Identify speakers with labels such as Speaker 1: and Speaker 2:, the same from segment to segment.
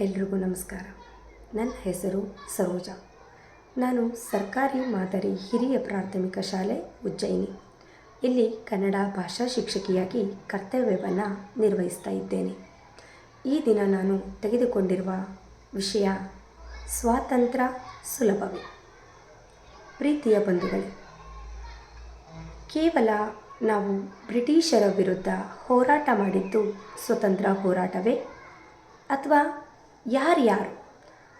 Speaker 1: ಎಲ್ರಿಗೂ ನಮಸ್ಕಾರ. ನನ್ನ ಹೆಸರು ಸರೋಜಾ. ನಾನು ಸರ್ಕಾರಿ ಮಾದರಿ ಹಿರಿಯ ಪ್ರಾಥಮಿಕ ಶಾಲೆ ಉಜ್ಜಯಿನಿ. ಇಲ್ಲಿ ಕನ್ನಡ ಭಾಷಾ ಶಿಕ್ಷಕಿಯಾಗಿ ಕರ್ತವ್ಯವನ್ನು ನಿರ್ವಹಿಸ್ತಾ ಇದ್ದೇನೆ. ಈ ದಿನ ನಾನು ತೆಗೆದುಕೊಂಡಿರುವ ವಿಷಯ ಸ್ವಾತಂತ್ರ್ಯ ಸುಲಭವೇ. ಪ್ರೀತಿಯ ಬಂಧುಗಳೇ, ಕೇವಲ ನಾವು ಬ್ರಿಟಿಷರ ವಿರುದ್ಧ ಹೋರಾಟ ಮಾಡಿದ್ದು ಸ್ವತಂತ್ರ ಹೋರಾಟವೇ ಅಥವಾ ಯಾರ್ಯಾರು?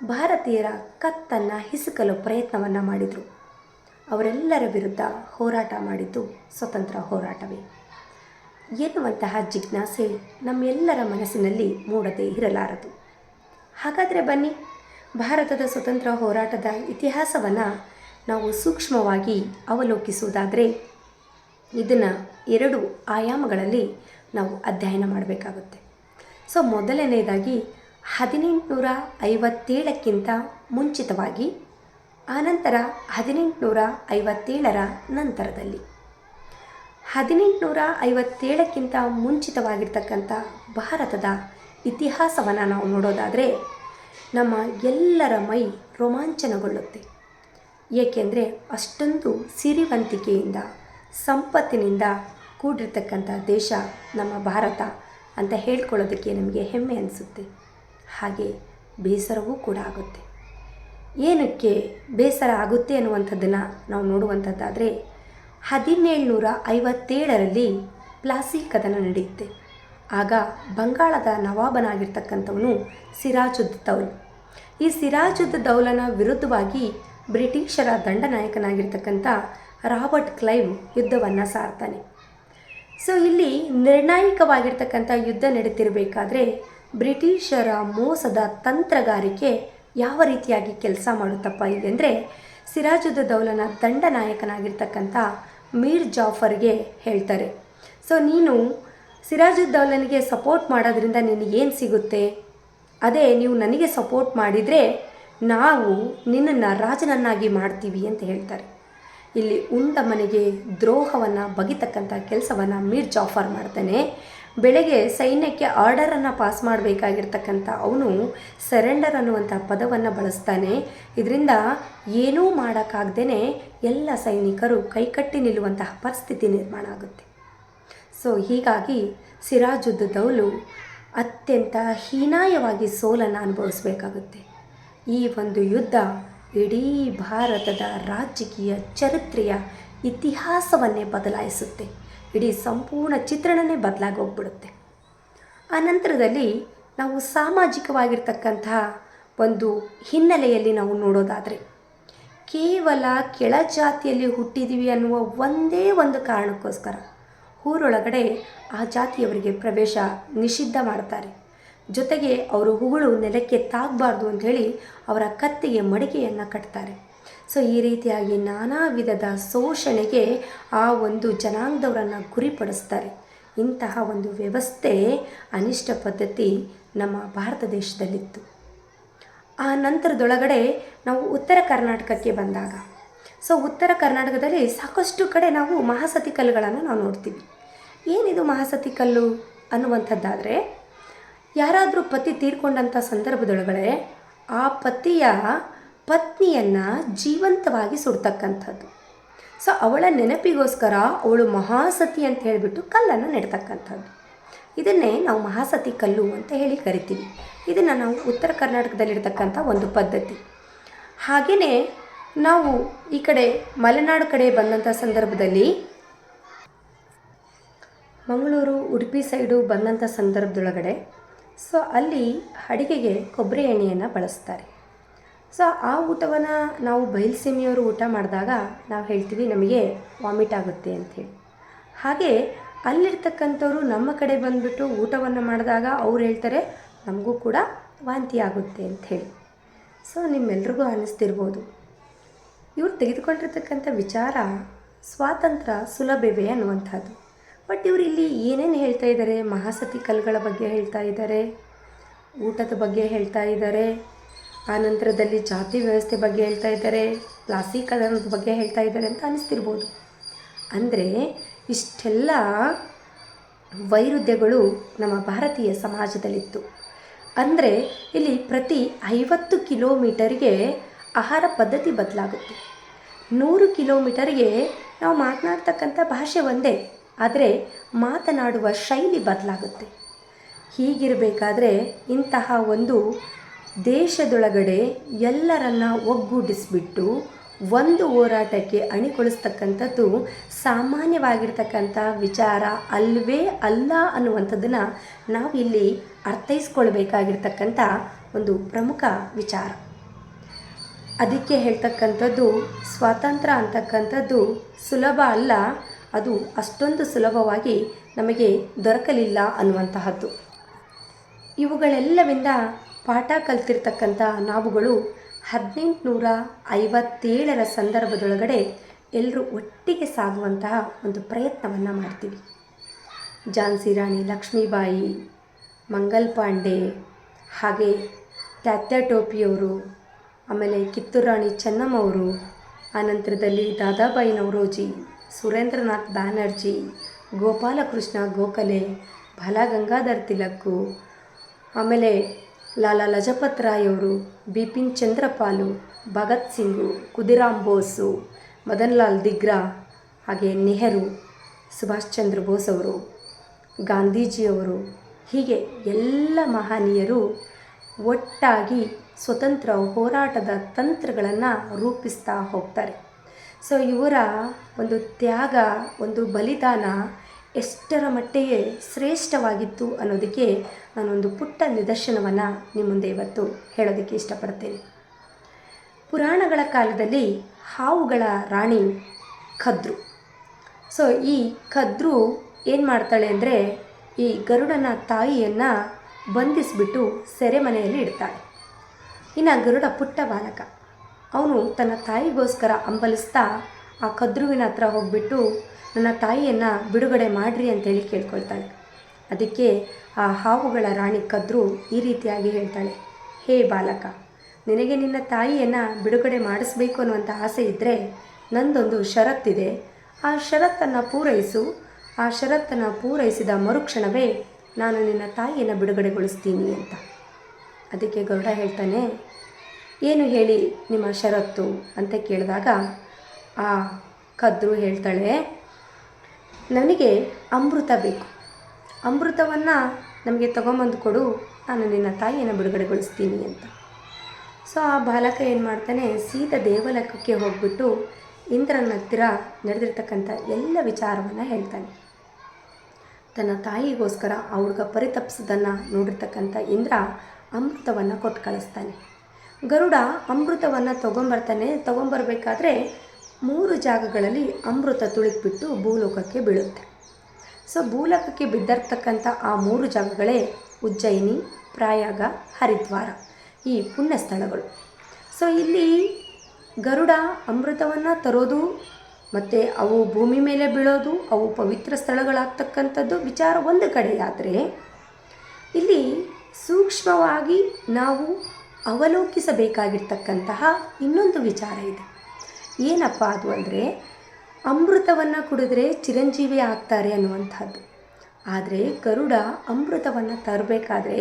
Speaker 1: ಭಾರತೀಯರ ಕತ್ತನ್ನು ಹಿಸುಕಲು ಪ್ರಯತ್ನವನ್ನು ಮಾಡಿದರು. ಅವರೆಲ್ಲರ ವಿರುದ್ಧ ಹೋರಾಟ ಮಾಡಿದ್ದು ಸ್ವತಂತ್ರ ಹೋರಾಟವೇ. ಎನ್ನುವಂತಹ ಜಿಜ್ಞಾಸೆ ನಮ್ಮೆಲ್ಲರ ಮನಸ್ಸಿನಲ್ಲಿ ಮೂಡದೇ ಇರಲಾರದು. ಹಾಗಾದರೆ ಬನ್ನಿ, ಭಾರತದ ಸ್ವತಂತ್ರ ಹೋರಾಟದ ಇತಿಹಾಸವನ್ನು ನಾವು ಸೂಕ್ಷ್ಮವಾಗಿ ಅವಲೋಕಿಸುವುದಾದರೆ, ಇದನ್ನು ಎರಡು ಆಯಾಮಗಳಲ್ಲಿ ನಾವು ಅಧ್ಯಯನ ಮಾಡಬೇಕಾಗುತ್ತೆ. ಸೊ ಮೊದಲನೆಯದಾಗಿ ಹದಿನೆಂಟುನೂರ ಐವತ್ತೇಳಕ್ಕಿಂತ ಮುಂಚಿತವಾಗಿ ಆನಂತರ ಹದಿನೆಂಟುನೂರ ಐವತ್ತೇಳರ ನಂತರದಲ್ಲಿ. ಹದಿನೆಂಟುನೂರ ಐವತ್ತೇಳಕ್ಕಿಂತ ಮುಂಚಿತವಾಗಿರ್ತಕ್ಕಂಥ ಭಾರತದ ಇತಿಹಾಸವನ್ನು ನಾವು ನೋಡೋದಾದರೆ, ನಮ್ಮ ಎಲ್ಲರ ಮೈ ರೋಮಾಂಚನಗೊಳ್ಳುತ್ತೆ. ಏಕೆಂದರೆ ಅಷ್ಟೊಂದು ಸಿರಿವಂತಿಕೆಯಿಂದ, ಸಂಪತ್ತಿನಿಂದ ಕೂಡಿರ್ತಕ್ಕಂಥ ದೇಶ ನಮ್ಮ ಭಾರತ ಅಂತ ಹೇಳ್ಕೊಳ್ಳೋದಕ್ಕೆ ನಮಗೆ ಹೆಮ್ಮೆ ಅನಿಸುತ್ತೆ. ಹಾಗೆ ಬೇಸರವೂ ಕೂಡ ಆಗುತ್ತೆ. ಏನಕ್ಕೆ ಬೇಸರ ಆಗುತ್ತೆ ಅನ್ನುವಂಥದ್ದನ್ನು ನಾವು ನೋಡುವಂಥದ್ದಾದರೆ ಹದಿನೇಳುನೂರ ಐವತ್ತೇಳರಲ್ಲಿ ಪ್ಲಾಸಿ ಕದನ ನಡೆಯುತ್ತೆ. ಆಗ ಬಂಗಾಳದ ನವಾಬನಾಗಿರ್ತಕ್ಕಂಥವನು ಸಿರಾಜುದ್ ದೌಲ್. ಈ ಸಿರಾಜುದ್ ದೌಲನ ವಿರುದ್ಧವಾಗಿ ಬ್ರಿಟಿಷರ ದಂಡನಾಯಕನಾಗಿರ್ತಕ್ಕಂಥ ರಾಬರ್ಟ್ ಕ್ಲೈವ್ ಯುದ್ಧವನ್ನು ಸಾರ್ತಾನೆ. ಸೊ, ಇಲ್ಲಿ ನಿರ್ಣಾಯಕವಾಗಿರ್ತಕ್ಕಂಥ ಯುದ್ಧ ನಡೀತಿರಬೇಕಾದ್ರೆ ಬ್ರಿಟಿಷರ ಮೋಸದ ತಂತ್ರಗಾರಿಕೆ ಯಾವ ರೀತಿಯಾಗಿ ಕೆಲಸ ಮಾಡುತ್ತಪ್ಪ ಇದೆ ಅಂದರೆ ಸಿರಾಜುದ್ದ ದೌಲನ ದಂಡನಾಯಕನಾಗಿರ್ತಕ್ಕಂಥ ಮೀರ್ ಜಾಫರ್ಗೆ ಹೇಳ್ತಾರೆ. ಸೊ, ನೀನು ಸಿರಾಜುದ್ ದೌಲನಿಗೆ ಸಪೋರ್ಟ್ ಮಾಡೋದ್ರಿಂದ ನಿನಗೇನು ಸಿಗುತ್ತೆ? ಅದೇ, ನೀವು ನನಗೆ ಸಪೋರ್ಟ್ ಮಾಡಿದರೆ ನಾವು ನಿನ್ನನ್ನು ರಾಜನನ್ನಾಗಿ ಮಾಡ್ತೀವಿ ಅಂತ ಹೇಳ್ತಾರೆ. ಇಲ್ಲಿ ಉಂಡ ಮನೆಗೆ ದ್ರೋಹವನ್ನು, ಬಗಿತಕ್ಕಂಥ ಕೆಲಸವನ್ನು ಮೀರ್ ಜಾಫರ್ ಮಾಡ್ತಾನೆ. ಬೆಳಗ್ಗೆ ಸೈನ್ಯಕ್ಕೆ ಆರ್ಡರನ್ನು ಪಾಸ್ ಮಾಡಬೇಕಾಗಿರ್ತಕ್ಕಂಥ ಅವನು ಸರೆಂಡರ್ ಅನ್ನುವಂಥ ಪದವನ್ನು ಬಳಸ್ತಾನೆ. ಇದರಿಂದ ಏನೂ ಮಾಡೋಕ್ಕಾಗ್ದೇ ಎಲ್ಲ ಸೈನಿಕರು ಕೈಕಟ್ಟಿ ನಿಲ್ಲುವಂತಹ ಪರಿಸ್ಥಿತಿ ನಿರ್ಮಾಣ ಆಗುತ್ತೆ. ಸೊ ಹೀಗಾಗಿ ಸಿರಾಜುದ್ದು ದೌಲು ಅತ್ಯಂತ ಹೀನಾಯವಾಗಿ ಸೋಲನ್ನು ಅನುಭವಿಸಬೇಕಾಗುತ್ತೆ. ಈ ಒಂದು ಯುದ್ಧ ಇಡೀ ಭಾರತದ ರಾಜಕೀಯ ಚರಿತ್ರೆಯ ಇತಿಹಾಸವನ್ನೇ ಬದಲಾಯಿಸುತ್ತೆ. ಇಡೀ ಸಂಪೂರ್ಣ ಚಿತ್ರಣನೇ ಬದಲಾಗಿ ಹೋಗ್ಬಿಡುತ್ತೆ ಆ ನಂತರದಲ್ಲಿ ನಾವು ಸಾಮಾಜಿಕವಾಗಿರ್ತಕ್ಕಂತಹ ಒಂದು ಹಿನ್ನೆಲೆಯಲ್ಲಿ ನಾವು ನೋಡೋದಾದರೆ, ಕೇವಲ ಕೆಳ ಜಾತಿಯಲ್ಲಿ ಹುಟ್ಟಿದ್ದೀವಿ ಅನ್ನುವ ಒಂದೇ ಒಂದು ಕಾರಣಕ್ಕೋಸ್ಕರ ಊರೊಳಗಡೆ ಆ ಜಾತಿಯವರಿಗೆ ಪ್ರವೇಶ ನಿಷಿದ್ಧ ಮಾಡ್ತಾರೆ. ಜೊತೆಗೆ ಅವರು ಹುಗಳು ನೆಲಕ್ಕೆ ತಾಗಬಾರ್ದು ಅಂಥೇಳಿ ಅವರ ಕತ್ತಿಗೆ ಮಡಿಕೆಯನ್ನು ಕಟ್ತಾರೆ. ಸೊ ಈ ರೀತಿಯಾಗಿ ನಾನಾ ವಿಧದ ಶೋಷಣೆಗೆ ಆ ಒಂದು ಜನಾಂಗದವರನ್ನು ಗುರಿಪಡಿಸ್ತಾರೆ. ಇಂತಹ ಒಂದು ವ್ಯವಸ್ಥೆ ಅನಿಷ್ಟ ಪದ್ಧತಿ ನಮ್ಮ ಭಾರತ ದೇಶದಲ್ಲಿತ್ತು. ಆ ನಂತರದೊಳಗಡೆ ನಾವು ಉತ್ತರ ಕರ್ನಾಟಕಕ್ಕೆ ಬಂದಾಗ, ಸೊ ಉತ್ತರ ಕರ್ನಾಟಕದಲ್ಲಿ ಸಾಕಷ್ಟು ಕಡೆ ನಾವು ಮಹಾಸತಿ ಕಲ್ಲುಗಳನ್ನು ನಾವು ನೋಡ್ತೀವಿ. ಏನಿದು ಮಹಾಸತಿ ಕಲ್ಲು ಅನ್ನುವಂಥದ್ದಾದರೆ, ಯಾರಾದರೂ ಪತಿ ತೀರ್ಕೊಂಡಂಥ ಸಂದರ್ಭದೊಳಗಡೆ ಆ ಪತಿಯ ಪತ್ನಿಯನ್ನು ಜೀವಂತವಾಗಿ ಸುಡ್ತಕ್ಕಂಥದ್ದು. ಸೊ ಅವಳ ನೆನಪಿಗೋಸ್ಕರ ಅವಳು ಮಹಾಸತಿ ಅಂತ ಹೇಳಿಬಿಟ್ಟು ಕಲ್ಲನ್ನು ನೆಡ್ತಕ್ಕಂಥದ್ದು. ಇದನ್ನೇ ನಾವು ಮಹಾಸತಿ ಕಲ್ಲು ಅಂತ ಹೇಳಿ ಕರಿತೀವಿ. ಇದನ್ನು ನಾವು ಉತ್ತರ ಕರ್ನಾಟಕದಲ್ಲಿರ್ತಕ್ಕಂಥ ಒಂದು ಪದ್ಧತಿ. ಹಾಗೆಯೇ ನಾವು ಈ ಕಡೆ ಮಲೆನಾಡು ಕಡೆ ಬಂದಂಥ ಸಂದರ್ಭದಲ್ಲಿ ಮಂಗಳೂರು, ಉಡುಪಿ ಸೈಡು ಬಂದಂಥ ಸಂದರ್ಭದೊಳಗಡೆ, ಸೊ, ಅಲ್ಲಿ ಅಡಿಗೆಗೆ ಕೊಬ್ಬರಿ ಎಣ್ಣೆಯನ್ನು ಬಳಸ್ತಾರೆ. ಸೊ, ಆ ಊಟವನ್ನು ನಾವು ಬಯಲುಸೀಮೆಯವರು ಊಟ ಮಾಡಿದಾಗ ನಾವು ಹೇಳ್ತೀವಿ ನಮಗೆ ವಾಮಿಟ್ ಆಗುತ್ತೆ ಅಂಥೇಳಿ ಹಾಗೆ ಅಲ್ಲಿರ್ತಕ್ಕಂಥವ್ರು ನಮ್ಮ ಕಡೆ ಬಂದುಬಿಟ್ಟು ಊಟವನ್ನು ಮಾಡಿದಾಗ ಅವ್ರು ಹೇಳ್ತಾರೆ, ನಮಗೂ ಕೂಡ ವಾಂತಿ ಆಗುತ್ತೆ ಅಂಥೇಳಿ ಸೊ, ನಿಮ್ಮೆಲ್ರಿಗೂ ಅನ್ನಿಸ್ತಿರ್ಬೋದು ಇವ್ರು ತೆಗೆದುಕೊಂಡಿರ್ತಕ್ಕಂಥ ವಿಚಾರ ಸ್ವಾತಂತ್ರ್ಯ ಸುಲಭವೇ ಅನ್ನುವಂಥದ್ದು. ಬಟ್ ಇವರು ಇಲ್ಲಿ ಏನೇನು ಹೇಳ್ತಾ ಇದ್ದಾರೆ ಮಹಾಸತಿ ಕಲ್ಗಳ ಬಗ್ಗೆ ಹೇಳ್ತಾ ಇದ್ದಾರೆ ಊಟದ ಬಗ್ಗೆ ಹೇಳ್ತಾ ಇದ್ದಾರೆ ಆ ನಂತರದಲ್ಲಿ ಜಾತಿ ವ್ಯವಸ್ಥೆ ಬಗ್ಗೆ ಹೇಳ್ತಾ ಇದ್ದಾರೆ ಪ್ಲಾಸ್ಟಿಕ್ ಕದನದ ಬಗ್ಗೆ ಹೇಳ್ತಾ ಇದ್ದಾರೆ ಅಂತ ಅನಿಸ್ತಿರ್ಬೋದು. ಅಂದರೆ ಇಷ್ಟೆಲ್ಲ ವೈರುಧ್ಯಗಳು ನಮ್ಮ ಭಾರತೀಯ ಸಮಾಜದಲ್ಲಿತ್ತು. ಅಂದರೆ ಇಲ್ಲಿ ಪ್ರತಿ ಐವತ್ತು ಕಿಲೋಮೀಟರ್ಗೆ ಆಹಾರ ಪದ್ಧತಿ ಬದಲಾಗುತ್ತೆ. ನೂರು ಕಿಲೋಮೀಟರ್ಗೆ ನಾವು ಮಾತನಾಡ್ತಕ್ಕಂಥ ಭಾಷೆ ಒಂದೇ, ಆದರೆ ಮಾತನಾಡುವ ಶೈಲಿ ಬದಲಾಗುತ್ತೆ. ಹೀಗಿರಬೇಕಾದ್ರೆ ಇಂತಹ ಒಂದು ದೇಶದೊಳಗಡೆ ಎಲ್ಲರನ್ನ ಒಗ್ಗೂಡಿಸಿಬಿಟ್ಟು ಒಂದು ಹೋರಾಟಕ್ಕೆ ಅಣಿಕೊಳಿಸ್ತಕ್ಕಂಥದ್ದು ಸಾಮಾನ್ಯವಾಗಿರ್ತಕ್ಕಂಥ ವಿಚಾರ ಅಲ್ವೇ ಅಲ್ಲ ಅನ್ನುವಂಥದ್ದನ್ನು ನಾವಿಲ್ಲಿ ಅರ್ಥೈಸ್ಕೊಳ್ಬೇಕಾಗಿರ್ತಕ್ಕಂಥ ಒಂದು ಪ್ರಮುಖ ವಿಚಾರ. ಅದಕ್ಕೆ ಹೇಳ್ತಕ್ಕಂಥದ್ದು ಸ್ವಾತಂತ್ರ್ಯ ಅಂತಕ್ಕಂಥದ್ದು ಸುಲಭ ಅಲ್ಲ, ಅದು ಅಷ್ಟೊಂದು ಸುಲಭವಾಗಿ ನಮಗೆ ದೊರಕಲಿಲ್ಲ ಅನ್ನುವಂತಹದ್ದು. ಇವುಗಳೆಲ್ಲವಿಂದ ಪಾಠ ಕಲ್ತಿರ್ತಕ್ಕಂಥ ನಾವುಗಳು ಹದಿನೆಂಟುನೂರ ಐವತ್ತೇಳರ ಸಂದರ್ಭದೊಳಗಡೆ ಎಲ್ಲರೂ ಒಟ್ಟಿಗೆ ಸಾಗುವಂತಹ ಒಂದು ಪ್ರಯತ್ನವನ್ನು ಮಾಡ್ತೀವಿ. ಝಾನ್ಸಿ ರಾಣಿ ಲಕ್ಷ್ಮೀಬಾಯಿ, ಮಂಗಲ್ ಪಾಂಡೆ, ಹಾಗೆ ತ್ಯಾತ್ಯ ಟೋಪಿಯವರು, ಆಮೇಲೆ ಕಿತ್ತೂರು ರಾಣಿ ಚೆನ್ನಮ್ಮವರು ಆನಂತರದಲ್ಲಿ ದಾದಾಬಾಯಿ ನವರೋಜಿ, ಸುರೇಂದ್ರನಾಥ್ ಬ್ಯಾನರ್ಜಿ, ಗೋಪಾಲಕೃಷ್ಣ ಗೋಖಲೆ, ಬಾಲಗಂಗಾಧರ್ ತಿಲಕ್ಕು ಆಮೇಲೆ ಲಾಲಾ ಲಜಪತ್ ರಾಯ್ ಅವರು, ಬಿಪಿನ್ ಚಂದ್ರಪಾಲು, ಭಗತ್ ಸಿಂಗು ಕುದಿರಾಮ್ ಬೋಸು ಮದನ್ ಲಾಲ್ ದಿಗ್ರಾ ಹಾಗೆ ನೆಹರು, ಸುಭಾಷ್ ಚಂದ್ರ ಬೋಸ್ ಅವರು ಗಾಂಧೀಜಿಯವರು ಹೀಗೆ ಎಲ್ಲ ಮಹನೀಯರು ಒಟ್ಟಾಗಿ ಸ್ವತಂತ್ರ ಹೋರಾಟದ ತಂತ್ರಗಳನ್ನು ರೂಪಿಸ್ತಾ ಹೋಗ್ತಾರೆ. ಸೊ ಇವರ ಒಂದು ತ್ಯಾಗ, ಒಂದು ಬಲಿದಾನ ಎಷ್ಟರ ಮಟ್ಟಿಗೆ ಶ್ರೇಷ್ಠವಾಗಿತ್ತು ಅನ್ನೋದಕ್ಕೆ ನಾನೊಂದು ಪುಟ್ಟ ನಿದರ್ಶನವನ್ನು ನಿಮ್ಮ ಮುಂದೆ ಇವತ್ತು ಹೇಳೋದಕ್ಕೆ ಇಷ್ಟಪಡ್ತೇನೆ. ಪುರಾಣಗಳ ಕಾಲದಲ್ಲಿ ಹಾವುಗಳ ರಾಣಿ ಖದ್ರು. ಸೊ, ಈ ಖದ್ರು ಏನು ಮಾಡ್ತಾಳೆ ಅಂದರೆ ಈ ಗರುಡನ ತಾಯಿಯನ್ನು ಬಂಧಿಸಿಬಿಟ್ಟು ಸೆರೆಮನೆಯಲ್ಲಿ ಇಡ್ತಾಳೆ. ಇನ್ನು ಗರುಡ ಪುಟ್ಟ ಬಾಲಕ. ಅವನು ತನ್ನ ತಾಯಿಗೋಸ್ಕರ ಹಂಬಲಿಸ್ತಾ ಆ ಕದ್ರುವಿನ ಹತ್ರ ಹೋಗ್ಬಿಟ್ಟು ನನ್ನ ತಾಯಿಯನ್ನು ಬಿಡುಗಡೆ ಮಾಡಿರಿ ಅಂತೇಳಿ ಕೇಳ್ಕೊಳ್ತಾಳೆ. ಅದಕ್ಕೆ ಆ ಹಾವುಗಳ ರಾಣಿ ಕದ್ರು ಈ ರೀತಿಯಾಗಿ ಹೇಳ್ತಾಳೆ, ಹೇ ಬಾಲಕ, ನಿನಗೆ ನಿನ್ನ ತಾಯಿಯನ್ನು ಬಿಡುಗಡೆ ಮಾಡಿಸ್ಬೇಕು ಅನ್ನುವಂಥ ಆಸೆ ಇದ್ದರೆ ನಂದೊಂದು ಷರತ್ತಿದೆ. ಆ ಷರತ್ತನ್ನು ಪೂರೈಸು. ಆ ಷರತ್ತನ್ನು ಪೂರೈಸಿದ ಮರುಕ್ಷಣವೇ ನಾನು ನಿನ್ನ ತಾಯಿಯನ್ನು ಬಿಡುಗಡೆಗೊಳಿಸ್ತೀನಿ ಅಂತ. ಅದಕ್ಕೆ ಗೌಡ ಹೇಳ್ತಾನೆ, ಏನು ಹೇಳಿ ನಿಮ್ಮ ಷರತ್ತು? ಅಂತ ಕೇಳಿದಾಗ, ಆ ಕದ್ರು ಹೇಳ್ತಾಳೆ ನನಗೆ ಅಮೃತ ಬೇಕು. ಅಮೃತವನ್ನು ನಮಗೆ ತಗೊಂಬಂದು ಕೊಡು, ನಾನು ನಿನ್ನ ತಾಯಿಯನ್ನು ಬಿಡುಗಡೆಗೊಳಿಸ್ತೀನಿ ಅಂತ. ಸೊ ಆ ಬಾಲಕ ಏನು ಮಾಡ್ತಾನೆ ಸೀದಾ ದೇವಲೋಕಕ್ಕೆ ಹೋಗ್ಬಿಟ್ಟು ಇಂದ್ರನ ಹತ್ತಿರ ನಡೆದಿರ್ತಕ್ಕಂಥ ಎಲ್ಲ ವಿಚಾರವನ್ನು ಹೇಳ್ತಾನೆ. ತನ್ನ ತಾಯಿಗೋಸ್ಕರ ಆ ಹುಡುಗ ಪರಿತಪ್ಸೋದನ್ನು ನೋಡಿರ್ತಕ್ಕಂಥ ಇಂದ್ರ ಅಮೃತವನ್ನು ಕೊಟ್ಟು ಕಳಿಸ್ತಾನೆ. ಗರುಡ ಅಮೃತವನ್ನು ತೊಗೊಂಬರ್ತಾನೆ. ತೊಗೊಂಬರ್ಬೇಕಾದ್ರೆ ಮೂರು ಜಾಗಗಳಲ್ಲಿ ಅಮೃತ ತುಳಿದ್ಬಿಟ್ಟು ಭೂಲೋಕಕ್ಕೆ ಬೀಳುತ್ತೆ. ಸೊ, ಭೂಲೋಕಕ್ಕೆ ಬಿದ್ದಿರ್ತಕ್ಕಂಥ ಆ ಮೂರು ಜಾಗಗಳೇ ಉಜ್ಜಯಿನಿ, ಪ್ರಯಾಗ, ಹರಿದ್ವಾರ ಈ ಪುಣ್ಯ ಸ್ಥಳಗಳು ಸೊ, ಇಲ್ಲಿ ಗರುಡ ಅಮೃತವನ್ನು ತರೋದು ಮತ್ತು ಅವು ಭೂಮಿ ಮೇಲೆ ಬೀಳೋದು, ಅವು ಪವಿತ್ರ ಸ್ಥಳಗಳಾಗ್ತಕ್ಕಂಥದ್ದು ವಿಚಾರ ಒಂದು ಕಡೆಯಾದರೆ ಇಲ್ಲಿ ಸೂಕ್ಷ್ಮವಾಗಿ ನಾವು ಅವಲೋಕಿಸಬೇಕಾಗಿರ್ತಕ್ಕಂತಹ ಇನ್ನೊಂದು ವಿಚಾರ ಇದೆ. ಏನಪ್ಪ ಅದು ಅಂದರೆ ಅಮೃತವನ್ನು ಕುಡಿದ್ರೆ ಚಿರಂಜೀವಿ ಆಗ್ತಾರೆ ಅನ್ನುವಂಥದ್ದು. ಆದರೆ ಗರುಡ ಅಮೃತವನ್ನು ತರಬೇಕಾದ್ರೆ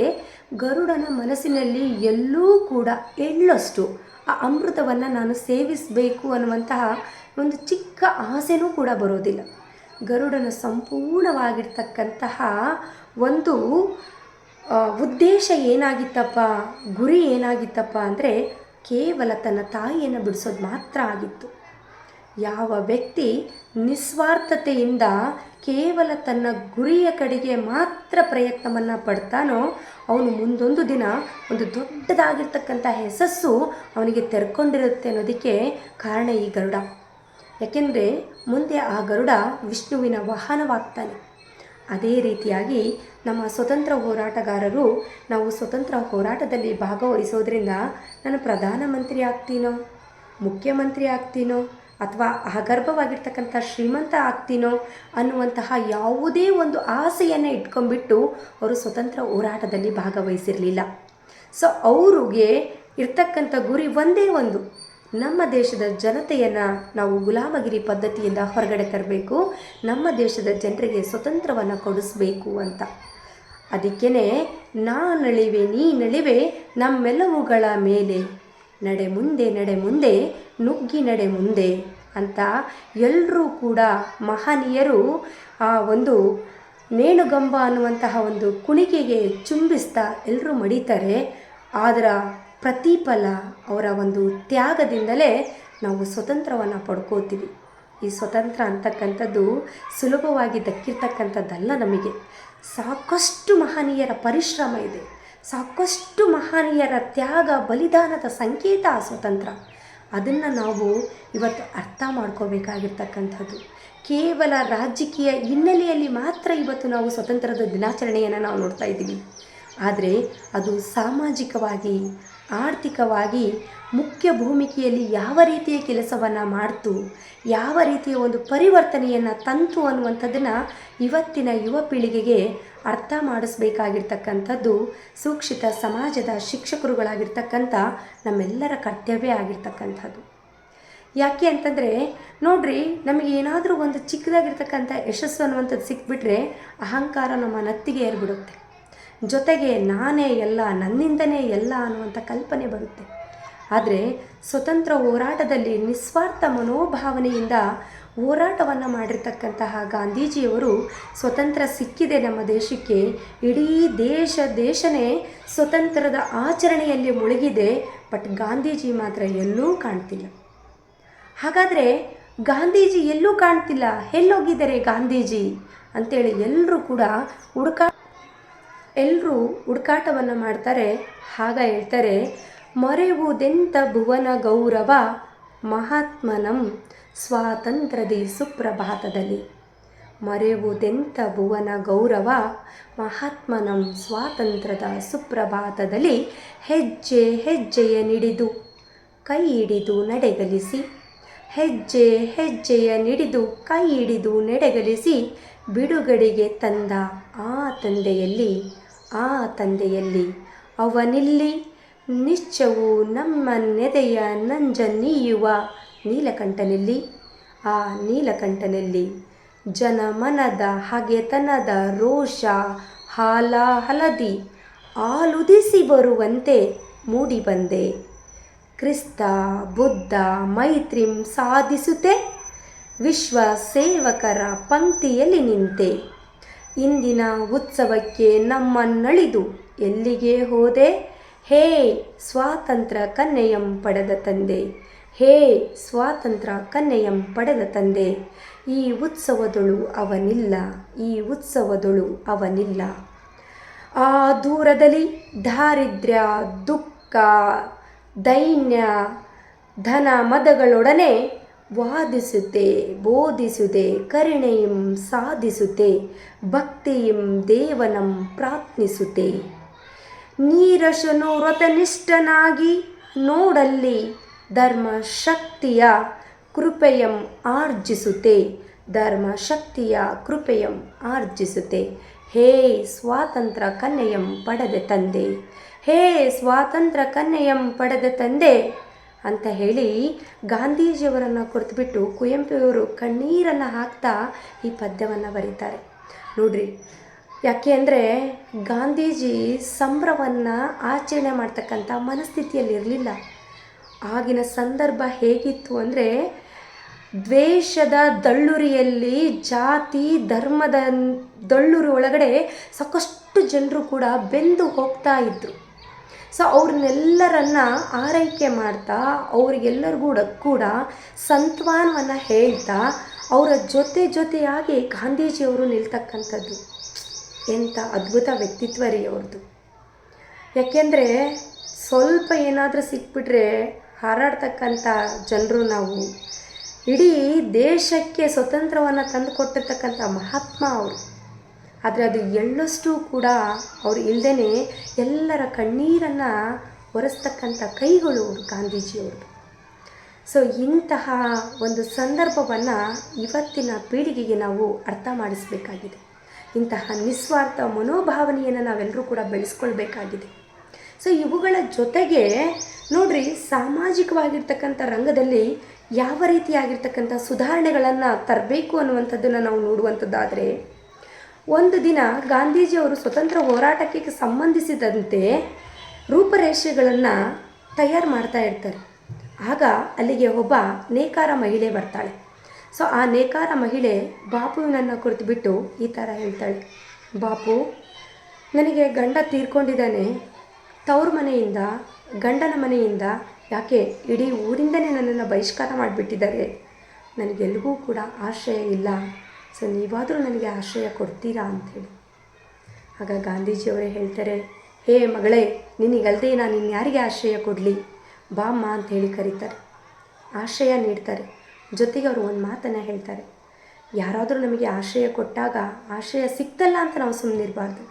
Speaker 1: ಗರುಡನ ಮನಸ್ಸಿನಲ್ಲಿ ಎಲ್ಲೂ ಕೂಡ ಎಳ್ಳಷ್ಟು ಆ ಅಮೃತವನ್ನು ನಾನು ಸೇವಿಸಬೇಕು ಅನ್ನುವಂತಹ ಒಂದು ಚಿಕ್ಕ ಆಸೆನೂ ಕೂಡ ಬರೋದಿಲ್ಲ. ಗರುಡನ ಸಂಪೂರ್ಣವಾಗಿರ್ತಕ್ಕಂತಹ ಒಂದು ಉದ್ದೇಶ ಏನಾಗಿತ್ತಪ್ಪ, ಗುರಿ ಏನಾಗಿತ್ತಪ್ಪ ಅಂದರೆ ಕೇವಲ ತನ್ನ ತಾಯಿಯನ್ನು ಬಿಡಿಸೋದು ಮಾತ್ರ ಆಗಿತ್ತು. ಯಾವ ವ್ಯಕ್ತಿ ನಿಸ್ವಾರ್ಥತೆಯಿಂದ ಕೇವಲ ತನ್ನ ಗುರಿಯ ಕಡೆಗೆ ಮಾತ್ರ ಪ್ರಯತ್ನವನ್ನು ಪಡ್ತಾನೋ, ಅವನು ಮುಂದೊಂದು ದಿನ ಒಂದು ದೊಡ್ಡದಾಗಿರ್ತಕ್ಕಂಥ ಯಶಸ್ಸು ಅವನಿಗೆ ತೆರ್ಕೊಂಡಿರುತ್ತೆ ಅನ್ನೋದಕ್ಕೆ ಕಾರಣ ಈ ಗರುಡ. ಯಾಕೆಂದರೆ ಮುಂದೆ ಆ ಗರುಡ ವಿಷ್ಣುವಿನ ವಾಹನವಾಗ್ತಾನೆ. ಅದೇ ರೀತಿಯಾಗಿ ನಮ್ಮ ಸ್ವತಂತ್ರ ಹೋರಾಟಗಾರರು ನಾವು ಸ್ವತಂತ್ರ ಹೋರಾಟದಲ್ಲಿ ಭಾಗವಹಿಸೋದ್ರಿಂದ ನಾನು ಪ್ರಧಾನಮಂತ್ರಿ ಆಗ್ತೀನೋ, ಮುಖ್ಯಮಂತ್ರಿ ಆಗ್ತೀನೋ, ಅಥವಾ ಅಗರ್ಭವಾಗಿರ್ತಕ್ಕಂಥ ಶ್ರೀಮಂತ ಆಗ್ತೀನೋ ಅನ್ನುವಂತಹ ಯಾವುದೇ ಒಂದು ಆಸೆಯನ್ನು ಇಟ್ಕೊಂಡ್ಬಿಟ್ಟು ಅವರು ಸ್ವತಂತ್ರ ಹೋರಾಟದಲ್ಲಿ ಭಾಗವಹಿಸಿರಲಿಲ್ಲ. ಸೊ ಅವರಿಗೆ ಇರ್ತಕ್ಕಂಥ ಗುರಿ ಒಂದೇ ಒಂದು. ನಮ್ಮ ದೇಶದ ಜನತೆಯನ್ನು ನಾವು ಗುಲಾಮಗಿರಿ ಪದ್ಧತಿಯಿಂದ ಹೊರಗಡೆ ತರಬೇಕು, ನಮ್ಮ ದೇಶದ ಜನರಿಗೆ ಸ್ವತಂತ್ರವನ್ನು ಕೊಡಿಸ್ಬೇಕು ಅಂತ. ಅದಕ್ಕೇ ನೀ ನಳಿವೆ ನಮ್ಮೆಲ್ಲವುಗಳ ಮೇಲೆ. ನಡೆ ಮುಂದೆ ನಡೆ ಮುಂದೆ, ನುಗ್ಗಿ ನಡೆ ಮುಂದೆ ಅಂತ ಎಲ್ಲರೂ ಕೂಡ ಮಹನೀಯರು ಆ ಒಂದು ನೇಣುಗಂಬ ಅನ್ನುವಂತಹ ಒಂದು ಕುಣಿಕೆಗೆ ಚುಂಬಿಸ್ತಾ ಎಲ್ಲರೂ ಮಡಿತಾರೆ. ಅದರ ಪ್ರತಿಫಲ ಅವರ ಒಂದು ತ್ಯಾಗದಿಂದಲೇ ನಾವು ಸ್ವತಂತ್ರವನ್ನು ಪಡ್ಕೋತೀವಿ. ಈ ಸ್ವತಂತ್ರ ಅಂತಕ್ಕಂಥದ್ದು ಸುಲಭವಾಗಿ ದಕ್ಕಿರ್ತಕ್ಕಂಥದ್ದಲ್ಲ ನಮಗೆ. ಸಾಕಷ್ಟು ಮಹನೀಯರ ಪರಿಶ್ರಮ ಇದೆ. ಸಾಕಷ್ಟು ಮಹನೀಯರ ತ್ಯಾಗ, ಬಲಿದಾನದ ಸಂಕೇತ ಆ ಸ್ವತಂತ್ರ. ಅದನ್ನು ನಾವು ಇವತ್ತು ಅರ್ಥ ಮಾಡ್ಕೋಬೇಕಾಗಿರ್ತಕ್ಕಂಥದ್ದು. ಕೇವಲ ರಾಜಕೀಯ ಹಿನ್ನೆಲೆಯಲ್ಲಿ ಮಾತ್ರ ಇವತ್ತು ನಾವು ಸ್ವತಂತ್ರದ ದಿನಾಚರಣೆಯನ್ನು ನಾವು ನೋಡ್ತಾ ಇದ್ದೀವಿ. ಆದರೆ ಅದು ಸಾಮಾಜಿಕವಾಗಿ, ಆರ್ಥಿಕವಾಗಿ ಮುಖ್ಯ ಭೂಮಿಕೆಯಲ್ಲಿ ಯಾವ ರೀತಿಯ ಕೆಲಸವನ್ನು ಮಾಡ್ತು, ಯಾವ ರೀತಿಯ ಒಂದು ಪರಿವರ್ತನೆಯನ್ನು ತಂತು ಅನ್ನುವಂಥದ್ದನ್ನು ಇವತ್ತಿನ ಯುವ ಪೀಳಿಗೆಗೆ ಅರ್ಥ ಮಾಡಿಸ್ಬೇಕಾಗಿರ್ತಕ್ಕಂಥದ್ದು ಸೂಕ್ಷಿತ ಸಮಾಜದ ಶಿಕ್ಷಕರುಗಳಾಗಿರ್ತಕ್ಕಂಥ ನಮ್ಮೆಲ್ಲರ ಕರ್ತವ್ಯ ಆಗಿರ್ತಕ್ಕಂಥದ್ದು. ಯಾಕೆ ಅಂತಂದರೆ, ನೋಡ್ರಿ, ನಮಗೆ ಏನಾದರೂ ಒಂದು ಚಿಕ್ಕದಾಗಿರ್ತಕ್ಕಂಥ ಯಶಸ್ಸು ಅನ್ನುವಂಥದ್ದು ಸಿಕ್ಬಿಟ್ರೆ ಅಹಂಕಾರ ನಮ್ಮ ನತ್ತಿಗೆ ಏರ್ಬಿಡುತ್ತೆ. ಜೊತೆಗೆ ನಾನೇ ಎಲ್ಲ, ನನ್ನಿಂದನೇ ಎಲ್ಲ ಅನ್ನುವಂಥ ಕಲ್ಪನೆ ಬರುತ್ತೆ. ಆದರೆ ಸ್ವತಂತ್ರ ಹೋರಾಟದಲ್ಲಿ ನಿಸ್ವಾರ್ಥ ಮನೋಭಾವನೆಯಿಂದ ಹೋರಾಟವನ್ನು ಮಾಡಿರ್ತಕ್ಕಂತಹ ಗಾಂಧೀಜಿಯವರು ಸ್ವತಂತ್ರ ಸಿಕ್ಕಿದೆ ನಮ್ಮ ದೇಶಕ್ಕೆ. ಇಡೀ ದೇಶ, ದೇಶನೇ ಸ್ವತಂತ್ರದ ಆಚರಣೆಯಲ್ಲಿ ಮುಳುಗಿದೆ, ಬಟ್ ಗಾಂಧೀಜಿ ಮಾತ್ರ ಎಲ್ಲೂ ಕಾಣ್ತಿಲ್ಲ. ಹಾಗಾದರೆ ಗಾಂಧೀಜಿ ಎಲ್ಲೂ ಕಾಣ್ತಿಲ್ಲ, ಎಲ್ಲೋಗಿದ್ದಾರೆ ಗಾಂಧೀಜಿ ಅಂತೇಳಿ ಎಲ್ಲರೂ ಕೂಡ ಹುಡುಕಾ ಎಲ್ಲರೂ ಹುಡುಕಾಟವನ್ನು ಮಾಡ್ತಾರೆ. ಆಗ ಹೇಳ್ತಾರೆ ಮರೆಯುವುದೆಂತ ಭುವನ ಗೌರವ ಮಹಾತ್ಮನಂ ಸ್ವಾತಂತ್ರ್ಯದಿ ಸುಪ್ರಭಾತದಲ್ಲಿ. ಮರೆಯುವುದೆಂತ ಭುವನ ಗೌರವ ಮಹಾತ್ಮನಂ ಸ್ವಾತಂತ್ರ್ಯದ ಸುಪ್ರಭಾತದಲ್ಲಿ ಹೆಜ್ಜೆ ಹೆಜ್ಜೆಯ ನಿಡಿದು ಕೈ ಹಿಡಿದು ನಡೆಗಲಿಸಿ, ಹೆಜ್ಜೆ ಹೆಜ್ಜೆಯ ನಿಡಿದು ಕೈ ಹಿಡಿದು ನಡೆಗಲಿಸಿ ಬಿಡುಗಡೆಗೆ ತಂದ ಆ ತಂದೆಯಲ್ಲಿ ಆ ತಂದೆಯಲ್ಲಿ, ಅವನಿಲ್ಲಿ ನಿಶ್ಚವು ನಮ್ಮ ನೆದೆಯ ನಂಜ ನೀಯುವ ನೀಲಕಂಠನಲ್ಲಿ. ಆ ನೀಲಕಂಠನಲ್ಲಿ ಜನಮನದ ಹಗೆತನದ ರೋಷ ಹಾಲ ಹಲದಿ ಆಲುದಿಸಿ ಬರುವಂತೆ ಮೂಡಿಬಂದೆ. ಕ್ರಿಸ್ತ, ಬುದ್ಧ, ಮೈತ್ರಿಂ ಸಾಧಿಸುತ್ತೆ ವಿಶ್ವ ಸೇವಕರ ಪಂಕ್ತಿಯಲ್ಲಿ ನಿಂತೆ. ಇಂದಿನ ಉತ್ಸವಕ್ಕೆ ನಮ್ಮನ್ನಳಿದು ಎಲ್ಲಿಗೆ ಹೋದೆ? ಹೇ ಸ್ವಾತಂತ್ರ್ಯ ಕನ್ನೆಯಂ ಪಡೆದ ತಂದೆ. ಹೇ ಸ್ವಾತಂತ್ರ್ಯ ಕನ್ನೆಯಂ ಪಡೆದ ತಂದೆ. ಈ ಉತ್ಸವದೊಳು ಅವನಿಲ್ಲ, ಈ ಉತ್ಸವದೊಳು ಅವನಿಲ್ಲ. ಆ ದೂರದಲ್ಲಿ ದಾರಿದ್ರ್ಯ, ದುಃಖ, ದೈನ್ಯ, ಧನ, ಮದಗಳೊಡನೆ ವಾದಿಸುತ್ತೆ ಬೋಧಿಸುತ್ತೆ ಕರುಣೆಯಂ ಸಾಧಿಸುತ್ತೆ ಭಕ್ತಿಯಂ ದೇವನಂ ಪ್ರಾರ್ಥಿಸುತ್ತೆ ನೀರಶನು ವ್ರತನಿಷ್ಠನಾಗಿ ನೋಡಲ್ಲಿ ಧರ್ಮ ಶಕ್ತಿಯ ಕೃಪೆಯಂ ಆರ್ಜಿಸುತ್ತೆ ಧರ್ಮ ಶಕ್ತಿಯ ಕೃಪೆಯಂ ಆರ್ಜಿಸುತ್ತೆ ಹೇ ಸ್ವಾತಂತ್ರ್ಯ ಕನ್ಯೆಯಂ ಪಡೆದ ತಂದೆ, ಹೇ ಸ್ವಾತಂತ್ರ್ಯ ಕನ್ಯೆಯಂ ಪಡೆದ ತಂದೆ ಅಂತ ಹೇಳಿ ಗಾಂಧೀಜಿಯವರನ್ನು ಕುರಿತುಬಿಟ್ಟು ಕುವೆಂಪುವರು ಕಣ್ಣೀರನ್ನು ಹಾಕ್ತಾ ಈ ಪದ್ಯವನ್ನು ಬರೀತಾರೆ. ನೋಡ್ರಿ, ಯಾಕೆ ಅಂದರೆ ಗಾಂಧೀಜಿ ಸಂಭ್ರಮವನ್ನು ಆಚರಣೆ ಮಾಡ್ತಕ್ಕಂಥ ಮನಸ್ಥಿತಿಯಲ್ಲಿ ಇರಲಿಲ್ಲ. ಆಗಿನ ಸಂದರ್ಭ ಹೇಗಿತ್ತು ಅಂದರೆ ದ್ವೇಷದ ದಳ್ಳುರಿಯಲ್ಲಿ ಜಾತಿ, ಧರ್ಮದ ದಳ್ಳುರಿ ಒಳಗಡೆ ಸಾಕಷ್ಟು ಜನರು ಕೂಡ ಬೆಂದು ಹೋಗ್ತಾ ಇದ್ದರು ಸೊ ಅವ್ರನ್ನೆಲ್ಲರನ್ನ ಆರೈಕೆ ಮಾಡ್ತಾ, ಅವ್ರಿಗೆಲ್ಲರಿಗೂ ಕೂಡ ಸಂತ್ವಾನವನ್ನು ಹೇಳ್ತಾ, ಅವರ ಜೊತೆ ಜೊತೆಯಾಗಿ ಗಾಂಧೀಜಿಯವರು ನಿಲ್ತಕ್ಕಂಥದ್ದು. ಎಂಥ ಅದ್ಭುತ ವ್ಯಕ್ತಿತ್ವ ರೀ ಅವ್ರದ್ದು ಯಾಕೆಂದರೆ ಸ್ವಲ್ಪ ಏನಾದರೂ ಸಿಕ್ಬಿಟ್ರೆ ಹಾರಾಡ್ತಕ್ಕಂಥ ಜನರು ನಾವು. ಇಡೀ ದೇಶಕ್ಕೆ ಸ್ವತಂತ್ರವನ್ನು ತಂದುಕೊಟ್ಟಿರ್ತಕ್ಕಂಥ ಮಹಾತ್ಮ ಅವರು. ಆದರೆ ಅದು ಎಳ್ಳಷ್ಟು ಕೂಡ ಅವರು ಇಲ್ಲದೇ ಎಲ್ಲರ ಕಣ್ಣೀರನ್ನು ಒರೆಸ್ತಕ್ಕಂಥ ಕೈಗಳು ಅವರು ಗಾಂಧೀಜಿಯವರು ಸೊ ಇಂತಹ ಒಂದು ಸಂದರ್ಭವನ್ನು ಇವತ್ತಿನ ಪೀಳಿಗೆಗೆ ನಾವು ಅರ್ಥ ಮಾಡಿಸಬೇಕಾಗಿದೆ. ಇಂತಹ ನಿಸ್ವಾರ್ಥ ಮನೋಭಾವನೆಯನ್ನು ನಾವೆಲ್ಲರೂ ಕೂಡ ಬೆಳೆಸ್ಕೊಳ್ಬೇಕಾಗಿದೆ. ಸೊ ಇವುಗಳ ಜೊತೆಗೆ ನೋಡ್ರಿ, ಸಾಮಾಜಿಕವಾಗಿರ್ತಕ್ಕಂಥ ರಂಗದಲ್ಲಿ ಯಾವ ರೀತಿಯಾಗಿರ್ತಕ್ಕಂಥ ಸುಧಾರಣೆಗಳನ್ನು ತರಬೇಕು ಅನ್ನುವಂಥದ್ದನ್ನು ನಾವು ನೋಡುವಂಥದ್ದಾದರೆ ಒಂದು ದಿನ ಗಾಂಧೀಜಿಯವರು ಸ್ವತಂತ್ರ ಹೋರಾಟಕ್ಕೆ ಸಂಬಂಧಿಸಿದಂತೆ ರೂಪರೇಷೆಗಳನ್ನು ತಯಾರು ಮಾಡ್ತಾ ಇರ್ತಾರೆ. ಆಗ ಅಲ್ಲಿಗೆ ಒಬ್ಬ ನೇಕಾರ ಮಹಿಳೆ ಬರ್ತಾಳೆ. ಸೊ, ಆ ನೇಕಾರ ಮಹಿಳೆ ಬಾಪುವಿನನ್ನು ಕುರಿತು ಬಿಟ್ಟು ಈ ಥರ ಹೇಳ್ತಾಳೆ. ಬಾಪು, ನನಗೆ ಗಂಡ ತೀರ್ಕೊಂಡಿದ್ದಾನೆ. ತವ್ರ ಮನೆಯಿಂದ, ಗಂಡನ ಮನೆಯಿಂದ, ಯಾಕೆ ಇಡೀ ಊರಿಂದನೇ ನನ್ನನ್ನು ಬಹಿಷ್ಕಾರ ಮಾಡಿಬಿಟ್ಟಿದ್ದಾರೆ? ನನಗೆಲ್ಲಿಗೂ ಕೂಡ ಆಶ್ರಯ ಇಲ್ಲ. ಸೊ ನೀವಾದರೂ ನನಗೆ ಆಶ್ರಯ ಕೊಡ್ತೀರಾ ಅಂಥೇಳಿ. ಆಗ ಗಾಂಧೀಜಿಯವರೇ ಹೇಳ್ತಾರೆ, ಹೇ ಮಗಳೇ ನಿನಗಲ್ಲದೆ ನಾನು ಇನ್ಯಾರಿಗೆ ಆಶ್ರಯ ಕೊಡಲಿ? ಬಾಮ್ಮ ಅಂತ ಹೇಳಿ ಕರೀತಾರೆ. ಆಶ್ರಯ ನೀಡ್ತಾರೆ. ಜೊತೆಗೆ ಅವರು ಒಂದು ಮಾತನ್ನು ಹೇಳ್ತಾರೆ. ಯಾರಾದರೂ ನಮಗೆ ಆಶ್ರಯ ಕೊಟ್ಟಾಗ ಆಶ್ರಯ ಸಿಕ್ತಲ್ಲ ಅಂತ ನಾವು ಸುಮ್ಮನಿರಬಾರ್ದು